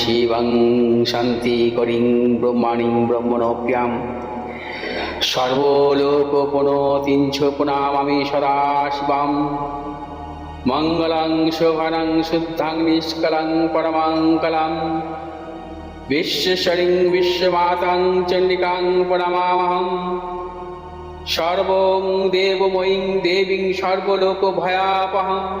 শিবং শান্তিকরিং ব্রহ্মাণীং ব্রহ্মণপ্যাম সর্বলোকপণতিঞ্চ পুনামামি সদা শিবাম মঙ্গলং, শোভনং, শুদ্ধাং, নিষ্কলং পরমাঙ্কলং বিশ্বশরিং, বিশ্বমাতাং, চণ্ডিকাং, প্রণমামহম। সর্বং, দেবময়ীং, দেবীং, সর্বলোকভয়াপহম।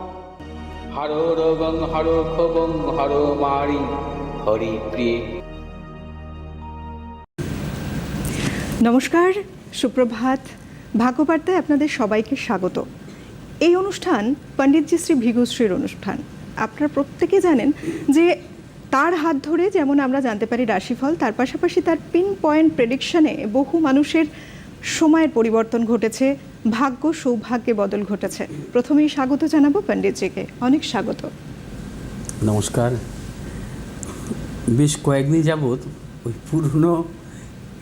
হর রোগং হর ক্ষোভং হর মারি হরি প্রিয়ে। নমস্কার, সুপ্রভাত। ভাগ্যবার্তায় আপনাদের সবাইকে স্বাগত। এই অনুষ্ঠান পণ্ডিতজি শ্রী ভিগুশ্রীর অনুষ্ঠান। আপনারা প্রত্যেকে জানেন যে তার হাত ধরে যেমন আমরা জানতে পারি রাশিফল, তার পাশাপাশি তার পিন পয়েন্ট প্রেডিকশনে বহু মানুষের সময়ের পরিবর্তন ঘটেছে, ভাগ্য সৌভাগ্যে বদল ঘটেছে। প্রথমেই স্বাগত জানাব পণ্ডিতজিকে। অনেক স্বাগত। নমস্কার। বেশ কয়েকদিন যাবৎ ওই পুরনো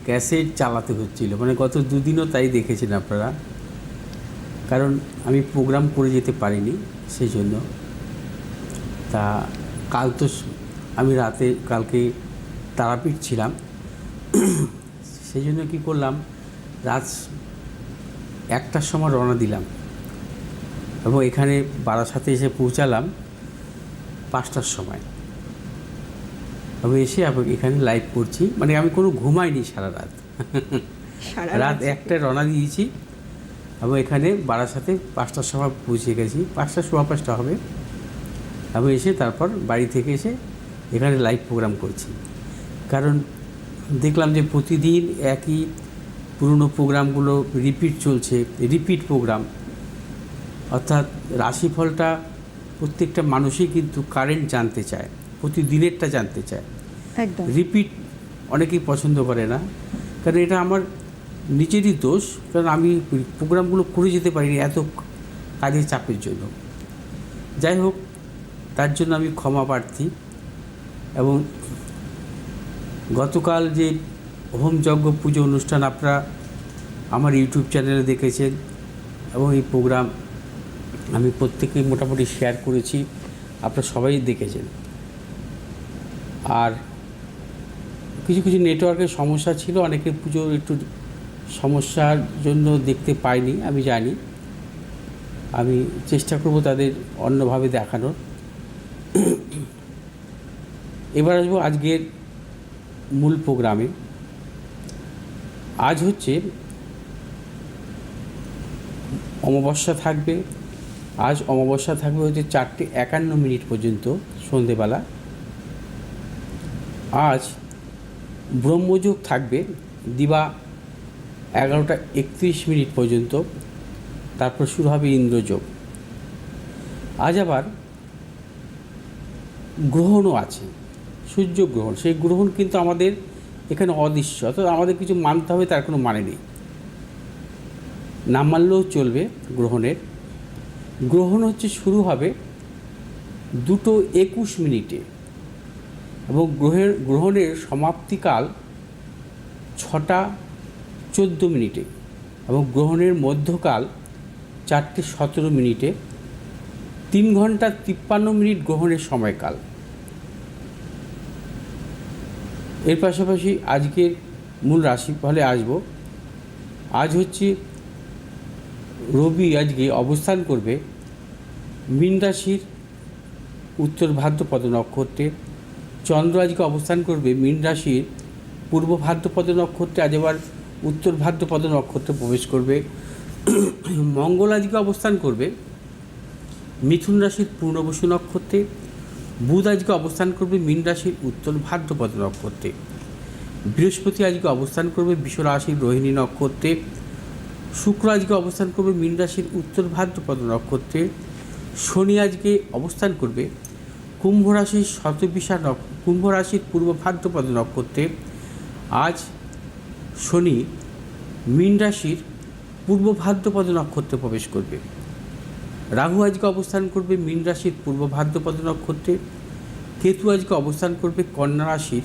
ক্যাসেট চালাতে হচ্ছিল। মানে গত দুদিনও তাই দেখেছেন আপনারা। কারণ আমি প্রোগ্রাম করে যেতে পারিনি সেই জন্য তা কাল তো আমি রাতে কালকে তারাপীঠ ছিলাম। সেই জন্য কী করলাম রাত একটার সময় রওনা দিলাম এবং এখানে বারাসাতে এসে পৌঁছালাম পাঁচটার সময়। আমি এসে এখানে লাইভ করছি। মানে আমি কোনো ঘুমাইনি সারা রাত। সারা রাত রাত একটায় রওনা দিয়েছি এবং এখানে বারাসাতে পাঁচটার সময় পৌঁছে গেছি। পাঁচটা সোয়া পাঁচটা হবে। আমি এসে তারপর বাড়ি থেকে এসে এখানে লাইভ প্রোগ্রাম করছি। কারণ দেখলাম যে প্রতিদিন একই পুরনো প্রোগ্রামগুলো রিপিট চলছে রিপিট প্রোগ্রাম অর্থাৎ রাশিফলটা প্রত্যেকটা মানুষই কিন্তু কারেন্ট জানতে চায় প্রতিদিনেরটা জানতে চায়। একদম। রিপিট অনেকেই পছন্দ করে না কারণ এটা আমার নিজেরই দোষ কারণ আমি প্রোগ্রামগুলো করে যেতে পারিনি এত কাজের চাপের জন্য। যাই হোক তার জন্য আমি ক্ষমা প্রার্থী এবং গতকাল যে হোম যজ্ঞ পুজো অনুষ্ঠান আপনারা আমার ইউটিউব চ্যানেলে দেখেছেন এবং এই প্রোগ্রাম আমি প্রত্যেকেই মোটামুটি শেয়ার করেছি, আপনারা সবাই দেখেছেন। আর কিছু কিছু নেটওয়ার্কের সমস্যা ছিল অনেকের পুজো একটু সমস্যার জন্য দেখতে পাইনি, আমি জানি। আমি চেষ্টা করব তাদের অন্যভাবে দেখানোর। এবার আসব আজকের মূল প্রোগ্রামে। আজ হচ্ছে অমাবস্যা থাকবে। আজ অমাবস্যা থাকবে হচ্ছে চারটে একান্ন মিনিট পর্যন্ত সন্ধেবেলা। আজ ব্রহ্মযোগ থাকবে দিবা এগারোটা একত্রিশ মিনিট পর্যন্ত। তারপর শুরু হবে ইন্দ্রযোগ। আজ আবার গ্রহণও আছে সূর্যগ্রহণ সেই গ্রহণ কিন্তু আমাদের এখানে অদৃশ্য অর্থাৎ আমাদের কিছু মানতে হবে, তার কোনো মানে নেই। না মানলেও চলবে গ্রহণের। গ্রহণ হচ্ছে শুরু হবে দুটো একুশ মিনিটে এবং গ্রহের, গ্রহণের সমাপ্তিকাল ছটা চোদ্দ মিনিটে এবং গ্রহণের মধ্যকাল চারটে সতেরো মিনিটে। তিন ঘণ্টা তিপ্পান্ন মিনিট গ্রহণের সময়কাল। এর পাশাপাশি আজকের মূল রাশিফলে আসব। আজ হচ্ছে রবি আজকে অবস্থান করবে মীন রাশির উত্তর ভাদ্রপদ নক্ষত্রে। চন্দ্র আজকে অবস্থান করবে মীন রাশির পূর্ব ভাদ্রপদ নক্ষত্রে। আজ আবার উত্তর ভাদ্রপদ নক্ষত্রে প্রবেশ করবে। মঙ্গল আজকে অবস্থান করবে। মিথুন রাশির পূর্ণবসু নক্ষত্রে। বুধ আজকে অবস্থান করবে মীন রাশির উত্তর ভাদ্রপদ নক্ষত্রে। বৃহস্পতি আজকে অবস্থান করবে বিশ্ব রাশির রোহিণী নক্ষত্রে। শুক্র আজকে অবস্থান করবে মীন রাশির উত্তর ভাদ্রপদ নক্ষত্রে। শনি আজকে অবস্থান করবে কুম্ভ রাশির শতবিশা কুম্ভ রাশির পূর্ব ভাদ্রপদ নক্ষত্রে। আজ শনি মীন রাশির পূর্ব ভাদ্রপদ নক্ষত্রে প্রবেশ করবে। রাহু আজকে অবস্থান করবে মীন রাশির পূর্ব ভাদ্রপদ নক্ষত্রে। কেতু আজকে অবস্থান করবে কন্যা রাশির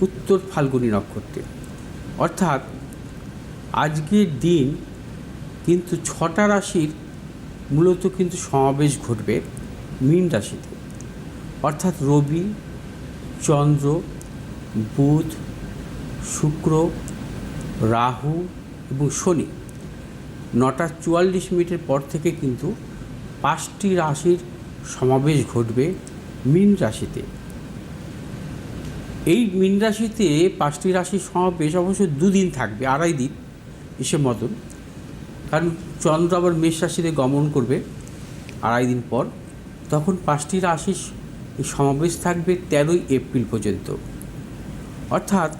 উত্তর ফাল্গুনী নক্ষত্রে। অর্থাৎ আজকের দিন কিন্তু ছটা রাশির মূলত কিন্তু সমাবেশ ঘটবে মীন রাশিতে। অর্থাৎ রবি, চন্দ্র, বুধ, শুক্র, রাহু এবং শনি। নটা চুয়াল্লিশ মিনিটের পর থেকে কিন্তু পাঁচটি রাশির সমাবেশ ঘটবে মীন রাশিতে। এই মীন রাশিতে পাঁচটি রাশির সমাবেশ অবশ্য দুদিন থাকবে, আড়াই দিন হিসেব মতন। কারণ চন্দ্র আবার মেষ রাশিতে গমন করবে আড়াই দিন পর। তখন পাঁচটি রাশির সমাবেশ থাকবে তেরোই এপ্রিল পর্যন্ত। অর্থাৎ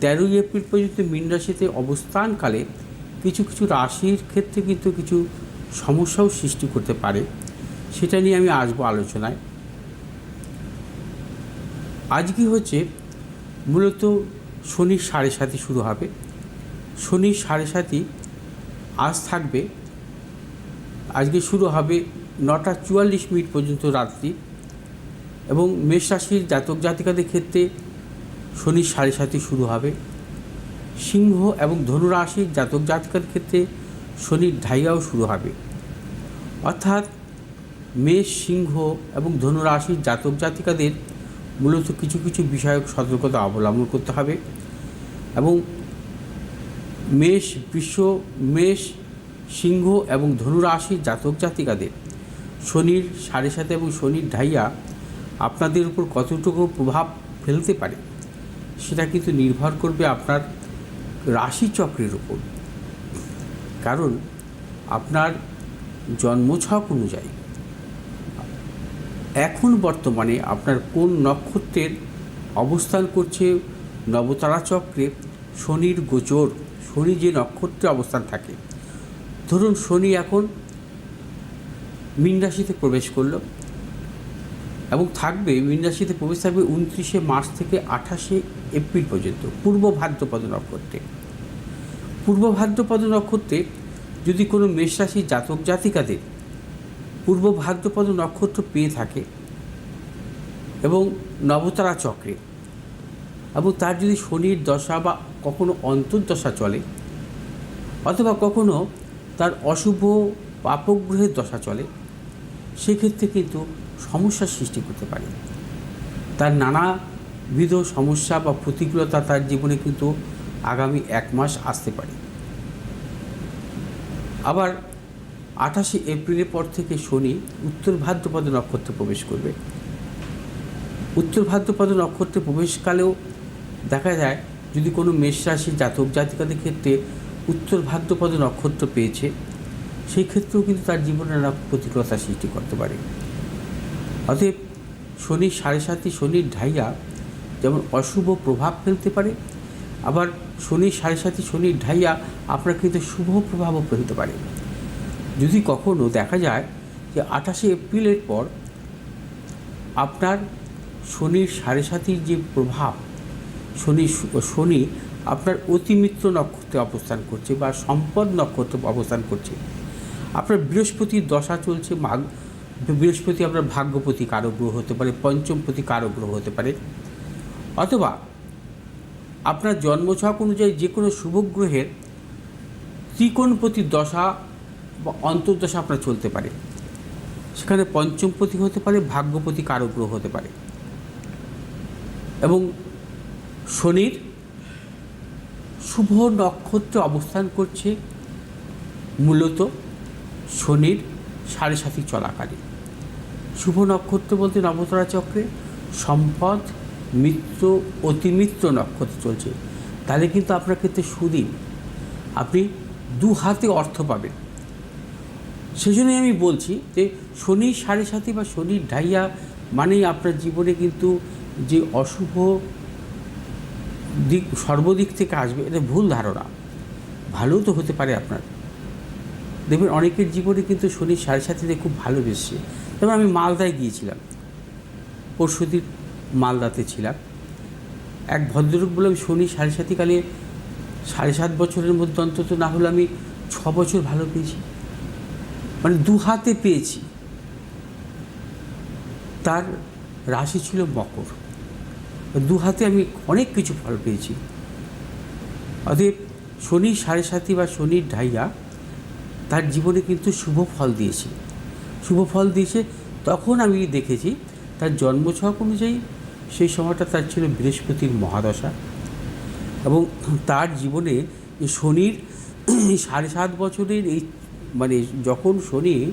তেরোই এপ্রিল পর্যন্ত মীন রাশিতে অবস্থানকালে কিছু কিছু রাশির ক্ষেত্রে কিন্তু কিছু সমস্যাও সৃষ্টি করতে পারে। সেটা নিয়ে আমি আসব আলোচনায়। আজকে হচ্ছে মূলত শনির সাড়ে সাথে শুরু হবে। শনির সাড়ে সাথে আজ থাকবে। আজকে শুরু হবে নটা চুয়াল্লিশ মিনিট পর্যন্ত রাত্রি এবং মেষ রাশির জাতক জাতিকাদের ক্ষেত্রে শনির সাড়ে সাথে শুরু হবে। সিংহ এবং ধনু রাশির জাতক জাতিকাদের ক্ষেত্রে শনির ঢাইয়াও শুরু হবে। অর্থাৎ মেষ, সিংহ এবং ধনু রাশির জাতক জাতিকাদের মূলত কিছু কিছু বিষয়ক সতর্কতা অবলম্বন করতে হবে এবং মেষ, বিশ্ব মেষ, সিংহ এবং ধনু রাশির জাতক জাতিকাদের শনির সাড়ে সাথে এবং শনির ঢাইয়া আপনাদের উপর কতটুকু প্রভাব ফেলতে পারে সেটা কিন্তু নির্ভর করবে আপনার রাশিচক্রের উপর। কারণ আপনার জন্মছক অনুযায়ী এখন বর্তমানে আপনার কোন নক্ষত্রের অবস্থান করছে, নবতারা চক্রে, শনির গোচর, শনি যে নক্ষত্রে অবস্থান থাকে। ধরুন শনি এখন মীন রাশিতে প্রবেশ করল এবং থাকবে, মীন রাশিতে প্রবেশ থাকবে উনত্রিশে মার্চ থেকে আঠাশে এপ্রিল পর্যন্ত, পূর্ব ভাদ্রপদ নক্ষত্রে। পূর্ব ভাদ্রপদ নক্ষত্রে যদি কোনো মেষ রাশির জাতক জাতিকাদের পূর্ব ভাদ্রপদ নক্ষত্র পেয়ে থাকে এবং নবতারা চক্রে এবং তার যদি শনির দশা বা কখনো অন্তর্দশা চলে অথবা কখনো তার অশুভ পাপগ্রহের দশা চলে, সেক্ষেত্রে কিন্তু সমস্যার সৃষ্টি করতে পারে। তার নানাবিধ সমস্যা বা প্রতিকূলতা তার জীবনে কিন্তু আগামী এক মাস আসতে পারে। আবার আঠাশে এপ্রিলের পর থেকে শনি উত্তর ভাদ্রপদ নক্ষত্রে প্রবেশ করবে। উত্তর ভাদ্রপদ নক্ষত্রে প্রবেশকালেও দেখা যায়, যদি কোনো মেষ রাশির জাতক জাতিকাদের ক্ষেত্রে উত্তর ভাদ্রপদ নক্ষত্র পেয়েছে, সেই ক্ষেত্রেও কিন্তু তার জীবনে নানা প্রতিকূলতা সৃষ্টি করতে পারে। অতএব শনির সাড়ে সাতই শনির ঢাইয়া যেমন অশুভ প্রভাব ফেলতে পারে, আবার শনির সাড়ে সাতই শনির ঢাইয়া আপনার কিন্তু শুভ প্রভাবও ফেলতে পারে। যদি কখনো দেখা যায় যে আঠাশে এপ্রিলের পর আপনার শনির সাড়ে সাতির যে প্রভাব, শনি শনি আপনার অতিমিত্র নক্ষত্রে অবস্থান করছে বা সম্পদ নক্ষত্রে অবস্থান করছে। আপনার বৃহস্পতির দশা চলছে, মাঘ, বৃহস্পতি আপনার ভাগ্যপতি কারও গ্রহ হতে পারে পঞ্চমপতি কারও গ্রহ হতে পারে। অথবা আপনার জন্মছক অনুযায়ী যে কোনো শুভ গ্রহের ত্রিকোণপতি দশা বা অন্তর্দশা আপনার চলতে পারে। সেখানে পঞ্চমপতি হতে পারে ভাগ্যপতি কারও গ্রহ হতে পারে। এবং শনির শুভ নক্ষত্রে অবস্থান করছে মূলত শনির সাড়ে সাথী চলাকালীন। শুভ নক্ষত্র বলতে নবতরা চক্রে সম্পদ মিত্র অতিমিত্র নক্ষত্র চলছে। তাহলে কিন্তু আপনার ক্ষেত্রে সুদিন। আপনি দু হাতে অর্থ পাবেন। সেই জন্যই আমি বলছি যে শনির সাড়ে সাথী বা শনির ঢাইয়া মানেই আপনার জীবনে কিন্তু যে অশুভ দিক, সর্বদিক থেকে আসবে, এটা ভুল ধারণা। ভালোও তো হতে পারে আপনার। দেখবেন অনেকের জীবনে কিন্তু শনির সাড়ে সাথীতে খুব ভালোবেসছে। যেমন আমি মালদায় গিয়েছিলাম। পরশুদিন মালদাতে ছিলাম। এক ভদ্রলোক বললাম শনি, সাড়ে সাতিকালে সাড়ে সাত বছরের মধ্যে অন্তত না হলে আমি ছ বছর ভালো পেয়েছি। মানে দু হাতে পেয়েছি। তার রাশি ছিল মকর। দু হাতে আমি অনেক কিছু ফল পেয়েছি। অতএব শনির সাড়ে সাতি বা শনির ঢাইয়া তার জীবনে কিন্তু শুভ ফল দিয়েছে। শুভ ফল দিয়েছে, তখন আমি দেখেছি তার জন্মছক অনুযায়ী সেই সময়টা তার ছিল বৃহস্পতির মহাদশা। এবং তার জীবনে শনির সাড়ে সাত বছরের এই মানে যখন শনি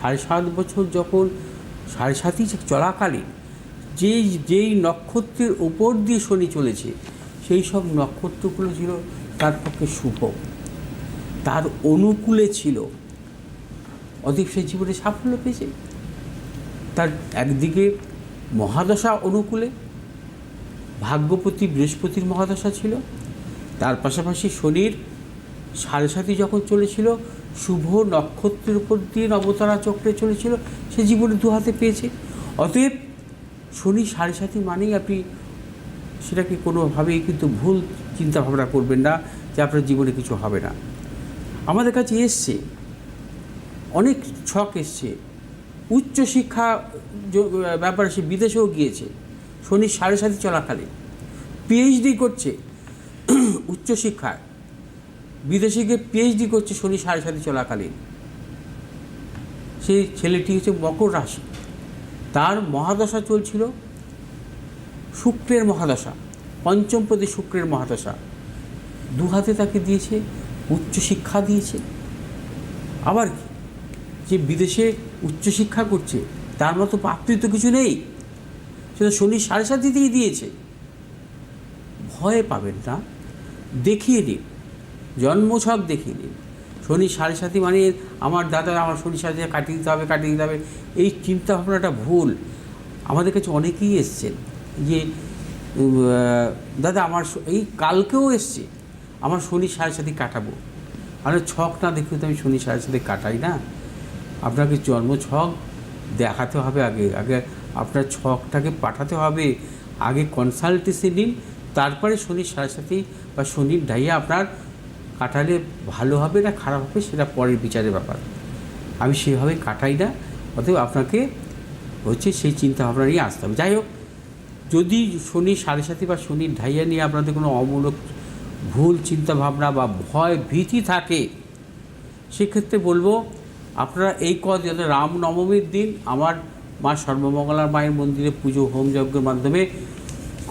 সাড়ে সাত বছর যখন সাড়ে সাতই চলাকালীন, যেই যেই নক্ষত্রের ওপর দিয়ে শনি চলেছে, সেই সব নক্ষত্রগুলো ছিল তার পক্ষে শুভ। তার অনুকূলে ছিল। অধিক সে জীবনে সাফল্য পেয়েছে। তার একদিকে মহাদশা অনুকূলে, ভাগ্যপতি বৃহস্পতির মহাদশা ছিল। তার পাশাপাশি শনির সাড়ে সাথে যখন চলেছিল, শুভ নক্ষত্রের উপর দিয়ে নবতারা চক্রে চলেছিল, সে জীবনে দু হাতে পেয়েছে। অতএব শনি সাড়ে সাথে মানেই আপনি সেটাকে কোনোভাবেই কিন্তু ভুল চিন্তা ভাবনা করবেন না, যে আপনার জীবনে কিছু হবে না। আমাদের কাছে এসছে, অনেক ছক এসছে উচ্চশিক্ষা ব্যাপারে সে বিদেশেও গিয়েছে। শনি সাড়ে সাথে চলাকালীন। পিএইচডি করছে উচ্চশিক্ষায়। বিদেশে গিয়ে পিএইচডি করছে শনি সাড়ে সাথে চলাকালীন। সেই ছেলেটি হচ্ছে মকর রাশি। তার মহাদশা চলছিল। শুক্রের মহাদশা, পঞ্চম প্রতি শুক্রের মহাদশা। দু হাতে তাকে দিয়েছে, উচ্চশিক্ষা দিয়েছে। আবার কি? যে বিদেশে উচ্চশিক্ষা করছে, তার মতো প্রাপ্তি তো কিছু নেই। সেটা শনি সাড়ে সাতিতেই দিয়েছে। ভয় পাবেন না। দেখিয়ে নিন জন্মছক দেখিয়ে নিন শনি সাড়ে সাথী মানে আমার দাদা আমার শনি সাড়ে সাথে কাটিয়ে দিতে হবে, কাটিয়ে দিতে হবে। এই চিন্তাভাবনাটা ভুল। আমাদের কাছে অনেকেই এসছেন যে দাদা আমার এই কালকেও এসছে। আমার শনি সাড়ে সাথে কাটাবো। আরে ছক না দেখে তো আমি শনি সাড়ে সাথে কাটাই না। আপনাকে জন্ম ছক দেখাতে হবে আগে আগে আপনার ছকটাকে পাঠাতে হবে, আগে কনসালটেন্সি নিন, তারপরে শনির সাথে বা শনির ডাইয়া আপনার কাটালে ভালো হবে না খারাপ হবে সেটা পরের বিচারের ব্যাপার। আমি সেভাবে কাটাই না, অতএব আপনাকে হচ্ছে সেই চিন্তা ভাবনা নিয়ে আসতে হবে। যাই হোক, যদি শনি সাড়ে সাথে বা শনির ঢাইয়া নিয়ে আপনাদের কোনো অমূলক ভুল চিন্তা ভাবনা বা ভয় ভীতি থাকে, সেক্ষেত্রে বলব আপনারা এই কদিন অর্থাৎ রামনবমীর দিন আমার মা সর্বমঙ্গলার মায়ের মন্দিরে পুজো হোম যজ্ঞের মাধ্যমে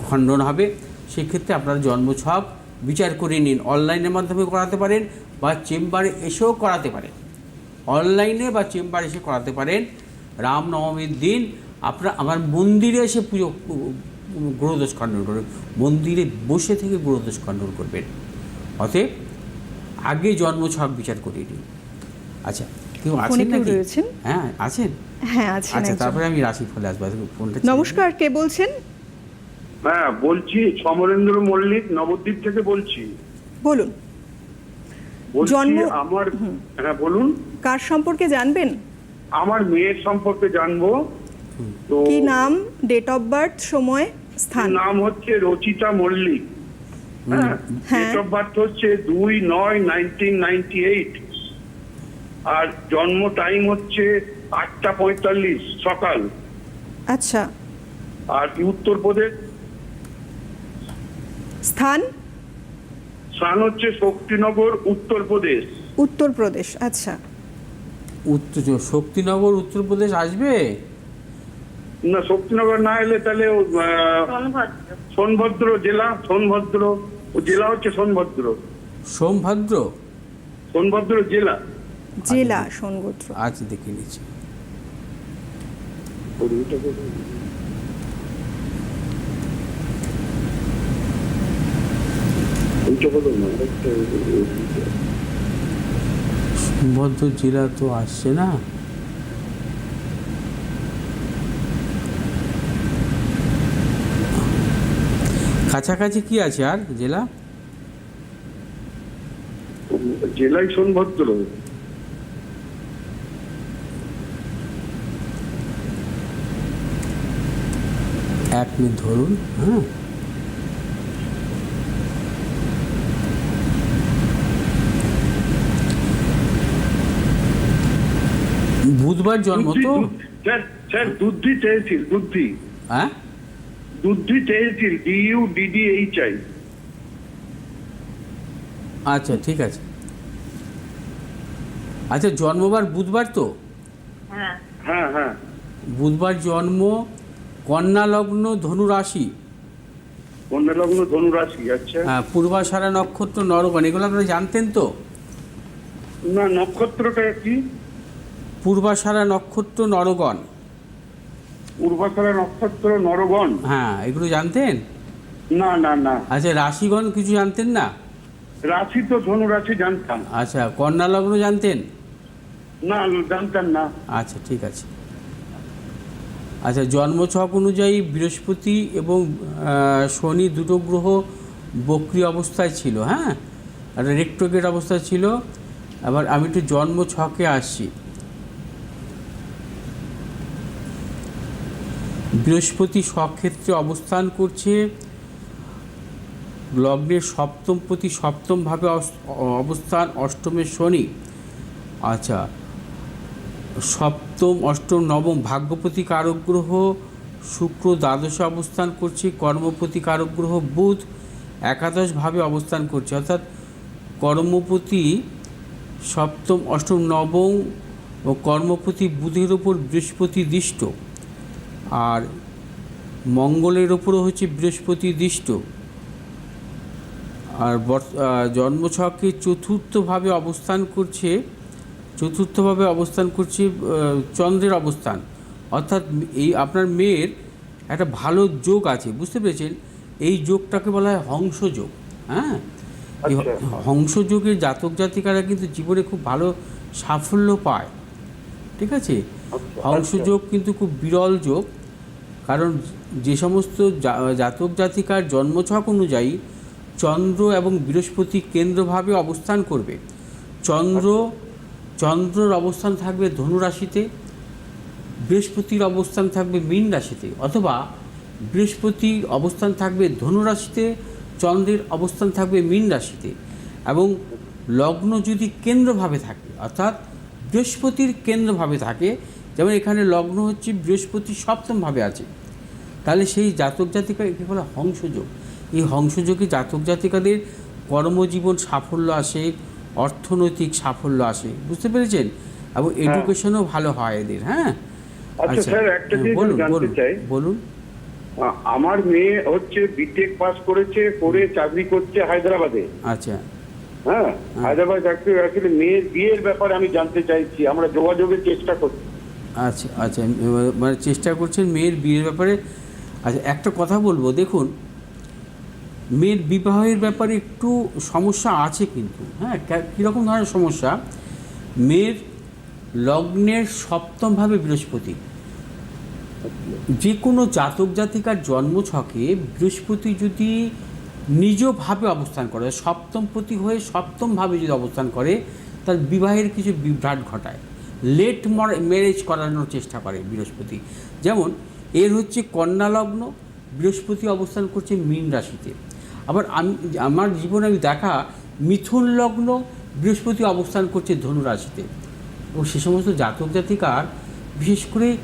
খণ্ডন হবে, সেক্ষেত্রে আপনারা জন্মছক বিচার করে নিন। অনলাইনের মাধ্যমে করাতে পারেন বা চেম্বারে এসেও করাতে পারেন। অনলাইনে বা চেম্বারে এসে করাতে পারেন। রামনবমীর দিন আপনারা আমার মন্দিরে এসে পুজো গ্রহদোষ খণ্ডন করবেন। মন্দিরে বসে থেকে গ্রহদোষ খণ্ডন করবেন। অতএব আগে জন্মছক বিচার করিয়ে নিন। আচ্ছা কেউ আছেন নাকি? রয়েছেন? হ্যাঁ আছেন? হ্যাঁ আছেন আচ্ছা তারপরে আমি রাশি ফলে আসব। ফোনটা নমস্কার কে বলছেন? হ্যাঁ বলছি সমরেন্দ্র মল্লিক নবদ্বীপ থেকে বলছি। বলুন। জন্ম- আমার হ্যাঁ বলুন। কার সম্পর্কে জানবেন? আমার মেয়ের সম্পর্কে জানব। তো কি নাম ডেট অফ বার্থ সময় স্থান? নাম হচ্ছে রচিতা মল্লিক। হ্যাঁ হ্যাঁ। ডেট অফ বার্থ হচ্ছে দুই নয় নাইনটিন নাইনটি এইট আর জন্ম টাইম হচ্ছে আটটা পঁয়তাল্লিশ সকাল। আচ্ছা। আর কি উত্তরপ্রদেশ স্থান? স্থান হচ্ছে শক্তিনগর উত্তরপ্রদেশ উত্তরপ্রদেশ আচ্ছা। উত্তর শক্তিনগর উত্তরপ্রদেশ আসবে? না শক্তিনগর না এলে তাহলে সোনভদ্র। জেলা সোনভদ্র। ও জেলা হচ্ছে সোনভদ্র। সোমভদ্র সোনভদ্র জেলা। জেলা সোনগোত্র। আজ দেখে নিচ্ছি। সোমভদ্র জেলা তো আসছে না। কাছাকাছি কি আছে আর জেলা? জেলাই সোনভদ্র। এক মিনিট ধরুন হ্যাঁ। বুধবার জন্ম তো? স্যার স্যার দুধি তহসিল দুধি হ্যাঁ? Dudhi tehsil D U D D H I আচ্ছা ঠিক আছে। আচ্ছা জন্মবার বুধবার তো? হ্যাঁ হ্যাঁ। বুধবার জন্ম কন্যা লগ্ন ধনু রাশি কন্যা লগ্ন ধনু আচ্ছা। হ্যাঁ, পূর্বাষাঢ়া নক্ষত্র নরগণ এগুলো আপনারা জানতেন তো? না নক্ষত্রটা কি? পূর্বাষাঢ়া নক্ষত্র নরগণ। পূর্বাশারা নক্ষত্র নরগণ? হ্যাঁ এগুলো জানতেন? না না না। আচ্ছা রাশিগণ কিছু জানতেন না? রাশি তো ধনু রাশি জানতাম। আচ্ছা কন্যা লগ্ন জানতেন? না জানতাম না। আচ্ছা ঠিক আছে। আচ্ছা জন্মছক অনুযায়ী বৃহস্পতি এবং শনি দুটো গ্রহ বক্রি অবস্থায় ছিল হ্যাঁ? আর রেক্টোগেট অবস্থায় ছিল। আবার আমি একটু জন্ম ছকে আসছি। বৃহস্পতি স্বক্ষেত্রে অবস্থান করছে। লগ্নের সপ্তম প্রতি সপ্তমভাবে অবস্থান অষ্টমের শনি। আচ্ছা সপ্তম, অষ্টম, নবম ভাগ্যপতি কারক গ্রহ, শুক্র দ্বাদশে অবস্থান করছে কর্মপতি কারক বুধ একাদশভাবে অবস্থান করছে। অর্থাৎ কর্মপতি সপ্তম, অষ্টম, নবম ও কর্মপতি বুধের ওপর বৃহস্পতি দৃষ্ট। আর মঙ্গলের ওপরও হচ্ছে বৃহস্পতি দৃষ্ট। আর জন্মছকে চতুর্থভাবে অবস্থান করছে চতুর্থভাবে অবস্থান করছে চন্দ্রের অবস্থান। অর্থাৎ এই আপনার মেয়ের একটা ভালো যোগ আছে বুঝতে পেরেছেন? এই যোগটাকে বলা হয় হংসযোগ হ্যাঁ? এই আচ্ছা। হংসযোগের জাতক জাতিকারা কিন্তু জীবনে খুব ভালো সাফল্য পায় ঠিক আছে? আচ্ছা, হংসযোগ কিন্তু খুব বিরল যোগ কারণ যে সমস্ত জাতক জাতিকার জন্মছক অনুযায়ী চন্দ্র এবং বৃহস্পতি কেন্দ্রভাবে অবস্থান করবে। চন্দ্র চন্দ্রর অবস্থান থাকবে ধনু রাশিতে, বৃহস্পতির অবস্থান থাকবে মীন রাশিতে, অথবা বৃহস্পতির অবস্থান থাকবে ধনু রাশিতে, চন্দ্রের অবস্থান থাকবে মীন রাশিতে, এবং লগ্ন যদি কেন্দ্রভাবে থাকে, অর্থাৎ বৃহস্পতির কেন্দ্রভাবে থাকে, যেমন এখানে লগ্ন হচ্ছে বৃহস্পতি সপ্তমভাবে আছে, তাহলে সেই জাতক জাতিকা একে বলে হংসযোগ। এই হংসযোগে জাতক জাতিকাদের কর্মজীবন সাফল্য আসে অর্থনৈতিক সাফল্য আসে। বুঝতে পেরেছেন? এবং এডুকেশনও ভালো হয় এদের হ্যাঁ? আচ্ছা স্যার একটা জিনিস বলুন জানতে বলুন চাই। বলুন। আমার মেয়ে হচ্ছে বিটেক পাস করেছে করে চাকরি করছে হায়দ্রাবাদে। আচ্ছা। হ্যাঁ হায়দ্রাবাদ চাকরি আসলে মেয়ের বিয়ের ব্যাপারে আমি জানতে চাইছি আমরা যোগাযোগের চেষ্টা করছি। আচ্ছা আচ্ছা মানে চেষ্টা করছেন মেয়ের বিয়ের ব্যাপারে। আচ্ছা একটা কথা বলব দেখুন মেয়ের বিবাহের ব্যাপারে একটু সমস্যা আছে কিন্তু হ্যাঁ? কীরকম ধরনের সমস্যা? মেয়ের লগ্নের সপ্তমভাবে বৃহস্পতি। যে কোনো জাতক জাতিকার জন্মছকে বৃহস্পতি যদি নিজভাবে অবস্থান করে সপ্তমপতি হয়ে সপ্তমভাবে যদি অবস্থান করে, তার বিবাহের কিছু বিভ্রাট ঘটায়। লেট ম্যারেজ করানোর চেষ্টা করে বৃহস্পতি। যেমন, এর হচ্ছে কন্যা লগ্ন, বৃহস্পতি অবস্থান করছে মীন রাশিতে। আবার আমি, আমার জীবনে আমি দেখা মিথুন লগ্ন বৃহস্পতি অবস্থান করছে ধনু রাশিতে এবং সে সমস্ত জাতক জাতিকার, বিশেষ করে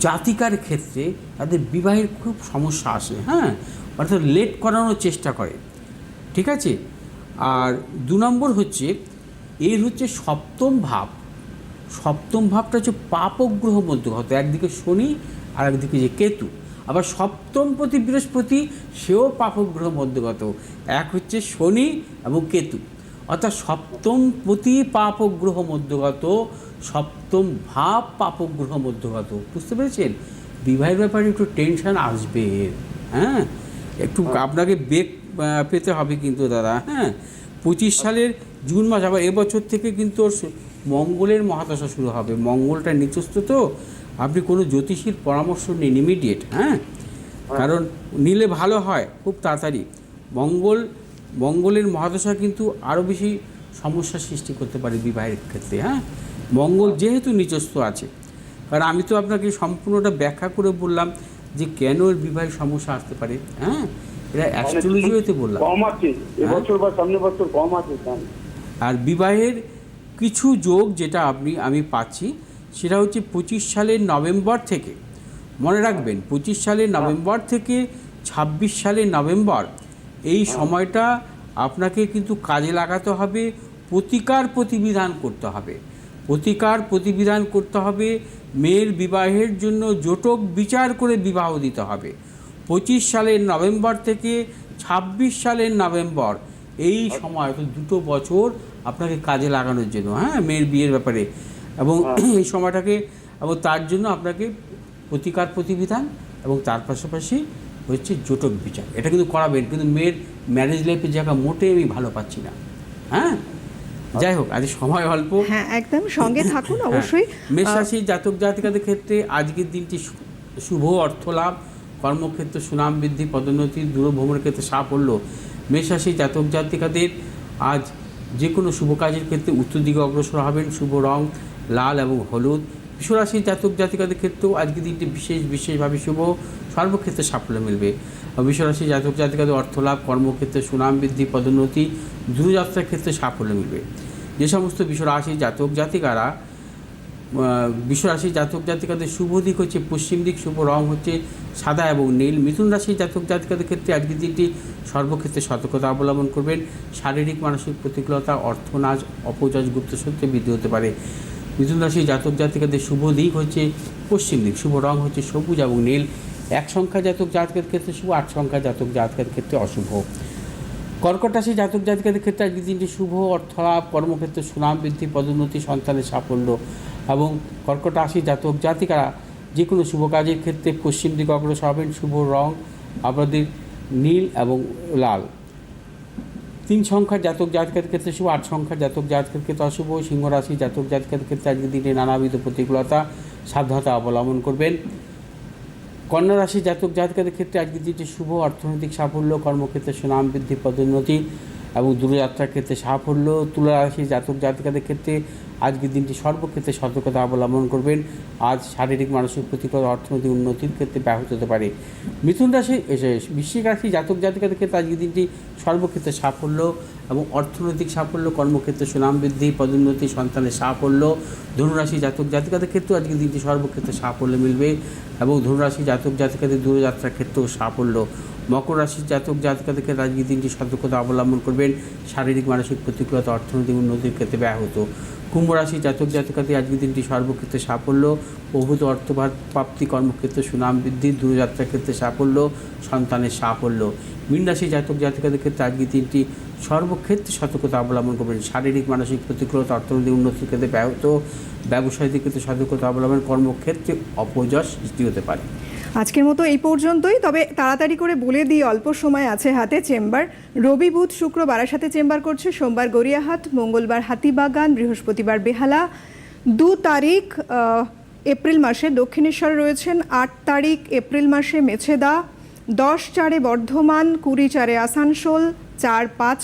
জাতিকার ক্ষেত্রে তাদের বিবাহের খুব সমস্যা আসে হ্যাঁ? অর্থাৎ লেট করানোর চেষ্টা করে, ঠিক আছে? আর দু নম্বর হচ্ছে, এর হচ্ছে সপ্তম ভাব। সপ্তম ভাবটা হচ্ছে পাপগ্রহ মধ্যগত একদিকে শনি আর একদিকে যে কেতু। আবার সপ্তম প্রতি বৃহস্পতি সেও পাপগ্রহ মধ্যগত। এক হচ্ছে শনি এবং কেতু। অর্থাৎ সপ্তম প্রতি পাপগ্রহ মধ্যগত সপ্তম ভাব পাপগ্রহ মধ্যগত। বুঝতে পেরেছেন? বিবাহের ব্যাপারে একটু টেনশন আসবে হ্যাঁ? একটু আপনাকে বেগ পেতে হবে কিন্তু দাদা হ্যাঁ? পঁচিশ সালের জুন মাস আবার এবছর থেকে কিন্তু ওর মঙ্গলের মহাদশা শুরু হবে। মঙ্গলটা নিচস্থ তো আপনি কোনো জ্যোতিষীর পরামর্শ নিন ইমিডিয়েট হ্যাঁ? কারণ নিলে ভালো হয় খুব তাড়াতাড়ি। মঙ্গল মঙ্গলের মহাদশা কিন্তু আরও বেশি সমস্যার সৃষ্টি করতে পারে বিবাহের ক্ষেত্রে হ্যাঁ? মঙ্গল যেহেতু নিচস্থ আছে কারণ আমি তো আপনাকে সম্পূর্ণটা ব্যাখ্যা করে বললাম যে কেন এর বিবাহের সমস্যা আসতে পারে হ্যাঁ? এটা অ্যাস্ট্রোলজিওতে বললাম। কম আছে এবছর বা বছর কম আছে আর বিবাহের কিছু যোগ যেটা আপনি আমি পাচ্ছি সেটা হচ্ছে পঁচিশ সালের নভেম্বর থেকে। মনে রাখবেন, পঁচিশ সালের নভেম্বর থেকে ছাব্বিশ সালের নভেম্বর, এই সময়টা আপনাকে কিন্তু কাজে লাগাতে হবে, প্রতিকার প্রতিবিধান করতে হবে। প্রতিকার প্রতিবিধান করতে হবে, মেয়ের বিবাহের জন্য জোটক বিচার করে বিবাহ দিতে হবে। পঁচিশ সালের নভেম্বর থেকে ছাব্বিশ সালের নভেম্বর, এই সময়, দুটো বছর আপনাকে কাজে লাগানোর জন্য হ্যাঁ মেয়ের বিয়ের ব্যাপারে। এবং এই সময়টাকে এবং তার জন্য আপনাকে প্রতিকার প্রতিবিধান এবং তার পাশাপাশি হচ্ছে জোটক বিচার। এটা কিন্তু করাবেন কিন্তু মেয়ের ম্যারেজ লাইফের জায়গা মোটে আমি ভালো পাচ্ছি না। হ্যাঁ? যাই হোক আজ সময় অল্প। হ্যাঁ একদম সঙ্গে থাকুন অবশ্যই। মেষ রাশি জাতক জাতিকাদের ক্ষেত্রে আজকের দিনটি শুভ অর্থ লাভ কর্মক্ষেত্রে সুনাম বৃদ্ধি পদোন্নতি দূরভ্রমণের ক্ষেত্রে সাফল্য। মেষ রাশি জাতক জাতিকাদের আজ যে কোনো শুভ কাজের ক্ষেত্রে উত্তর দিকে অগ্রসর হবেন শুভ রং লাল এবং হলুদ। বিশ্বরাশি জাতক জাতিকাদের ক্ষেত্রেও আজকের দিনটি বিশেষ, বিশেষভাবে শুভ। সর্বক্ষেত্রে সাফল্য মিলবে। বিশ্বরাশি জাতক জাতিকাদের অর্থ লাভ, কর্মক্ষেত্রে সুনাম বৃদ্ধি, পদোন্নতি দূরযাত্রার ক্ষেত্রে সাফল্য মিলবে। যে সমস্ত বিশ্বরাশি জাতক জাতিকারা বিশ্বরাশি জাতক জাতিকাদের শুভ দিক হচ্ছে পশ্চিম দিক, শুভ রং হচ্ছে সাদা এবং নীল। মিথুন রাশি জাতক জাতিকাদের ক্ষেত্রে আজকের দিনটি সর্বক্ষেত্রে সতর্কতা অবলম্বন করবেন। শারীরিক, মানসিক প্রতিকূলতা অর্থনাশ অপচয় গুপ্ত গুপ্তসত্য বৃদ্ধি হতে পারে। মিথুন রাশি জাতক জাতিকাদের শুভ দিক হচ্ছে পশ্চিম দিক, শুভ রং হচ্ছে সবুজ এবং নীল। এক সংখ্যা জাতক জাতকের ক্ষেত্রে শুভ, আট সংখ্যা জাতক জাতকের ক্ষেত্রে অশুভ। কর্কট রাশি জাতক জাতিকাদের ক্ষেত্রে আজকের দিনটি শুভ অর্থলাভ কর্মক্ষেত্রে সুনাম বৃদ্ধি, পদোন্নতি, সন্তানের সাফল্য এবং কর্কট রাশি জাতক জাতিকারা যে কোনো শুভ কাজের ক্ষেত্রে পশ্চিম দিকে অগ্রসর হবেন। শুভ রং আপনাদের নীল এবং লাল। তিন সংখ্যার জাতক জাতকের ক্ষেত্রে শুভ, আট সংখ্যার জাতক জাতকের ক্ষেত্রে অশুভ, সিংহ রাশি জাতক জাতকের ক্ষেত্রে আজকের দিনে নানাবিধ প্রতিকূলতা সাবধানতা অবলম্বন করবেন। কন্যা রাশি জাতক জাতকের ক্ষেত্রে আজকের দিনটি শুভ, অর্থনৈতিক সাফল্য, কর্মক্ষেত্রে সুনাম বৃদ্ধি, পদোন্নতি এবং দূরযাত্রার ক্ষেত্রে সাফল্য তুলা রাশি জাতক জাতিকাদের ক্ষেত্রে আজকের দিনটি সর্বক্ষেত্রে সতর্কতা অবলম্বন করবেন। আজ শারীরিক, মানসিক প্রতিকূল অর্থনৈতিক উন্নতির ক্ষেত্রে ব্যাহত হতে পারে। মিথুন রাশি বৃশ্চিক রাশি জাতক জাতিকাদের ক্ষেত্রে আজকের দিনটি সর্বক্ষেত্রে সাফল্য এবং অর্থনৈতিক সাফল্য, কর্মক্ষেত্রে সুনাম বৃদ্ধি, পদোন্নতি, সন্তানের সাফল্য। ধনুরাশি জাতক জাতিকাদের ক্ষেত্রেও আজকের দিনটি সর্বক্ষেত্রে সাফল্য মিলবে এবং ধনুরাশি জাতক জাতিকাদের দূরযাত্রার ক্ষেত্রেও সাফল্য। মকর রাশির জাতক জাতিকাদের আজকের দিনটি সতর্কতা অবলম্বন করবেন। শারীরিক, মানসিক প্রতিকূলতা, অর্থনৈতিক উন্নতির ক্ষেত্রে ব্যাহত। কুম্ভ রাশি জাতক জাতিকাদের আজকের দিনটি সর্বক্ষেত্রে সাফল্য, প্রভূত অর্থভার, প্রাপ্তি কর্মক্ষেত্রে সুনাম বৃদ্ধি, দূরযাত্রার ক্ষেত্রে সাফল্য, সন্তানের সাফল্য। মীন রাশি জাতক জাতিকাদের ক্ষেত্রে আজকের দিনটি সর্বক্ষেত্রে সতর্কতা অবলম্বন করবেন। শারীরিক, মানসিক প্রতিকূলতা, অর্থনৈতিক উন্নতির ক্ষেত্রে ব্যাহত। ব্যবসায়িক ক্ষেত্রে সতর্কতা অবলম্বন, কর্মক্ষেত্রে অপযশ সৃষ্টি হতে পারে। আজকের মতো এই পর্যন্তই। তবে তাড়াতাড়ি করে বলে দিই, অল্প সময় আছে হাতে চেম্বার। রবি বুধ শুক্র বারাসাতে চেম্বার করছে। সোমবার গড়িয়াহাট, মঙ্গলবার হাতিবাগান, বৃহস্পতিবার বেহালা। দু তারিখ এপ্রিল মাসে দক্ষিণেশ্বর রয়েছেন, আট তারিখ, এপ্রিল মাসে মেছেদা। দশ চারে বর্ধমান, কুড়ি চারে আসানসোল, চার পাঁচ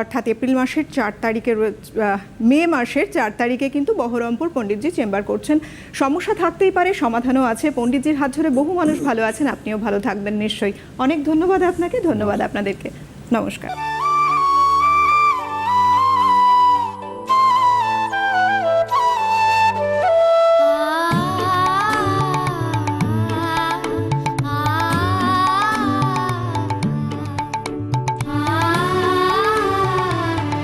অর্থাৎ এপ্রিল মাসের চার তারিখে মে মাসের চার তারিখে কিন্তু বহরমপুর পণ্ডিতজি চেম্বার করছেন। সমস্যা থাকতেই পারে, সমাধানও আছে। পণ্ডিতজির হাত ধরে বহু মানুষ ভালো আছেন, আপনিও ভালো থাকবেন নিশ্চয়ই। অনেক ধন্যবাদ আপনাকে, ধন্যবাদ আপনাদেরকে। নমস্কার।